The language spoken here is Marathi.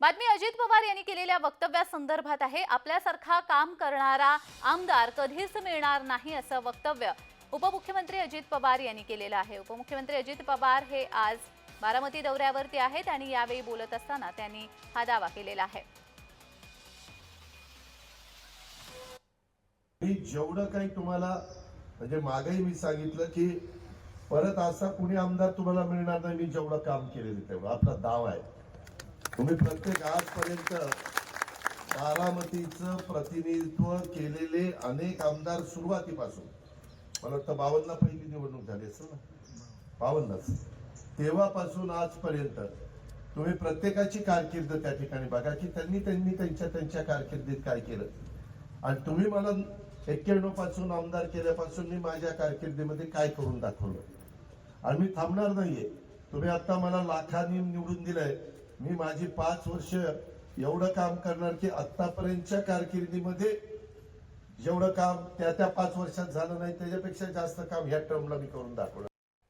बातमी अजित पवार यांनी केलेल्या वक्तव्यासंदर्भात आहे आपल्यासारखा काम करणारा आमदार कधीच मिळणार नाही असं वक्तव्य उपमुख्यमंत्री अजित पवार यांनी केलेलं आहे. उपमुख्यमंत्री अजित पवार हे आज बारामती दौऱ्यावरती आहेत आणि यावेळी बोलत असताना त्यांनी हा दावा केलेला आहे. मी जेवढं काही तुम्हाला म्हणजे मागही मी सांगितलं की परत असा कुणी आमदार तुम्हाला मिळणार नाही मी जेवढं काम केलेलं तेवढं. आपला दावा आहे. तुम्ही प्रत्येक आजपर्यंत बारामतीचं प्रतिनिधित्व केलेले अनेक आमदार सुरुवातीपासून. मला वाटतं बावन्न पहिली निवडणूक झाली असेल ना? बावन्नच. तेव्हापासून आजपर्यंत तुम्ही प्रत्येकाची कारकीर्द त्या ठिकाणी बघा की त्यांनी त्यांनी त्यांच्या त्यांच्या कारकिर्दीत काय केलं. आणि तुम्ही मला एक्क्याण्णवपासून आमदार केल्यापासून मी माझ्या कारकिर्दीमध्ये काय करून दाखवलं? आणि मी थांबणार नाहीये. तुम्ही आता मला लाखांनी निवडून दिलंय. मी माझी पाच वर्ष एवढं काम करणार की आत्तापर्यंतच्या कारकिर्दीमध्ये जेवढं काम त्या त्या पाच वर्षात झालं नाही त्याच्यापेक्षा जास्त काम ह्या टर्मला मी करून दाखवलं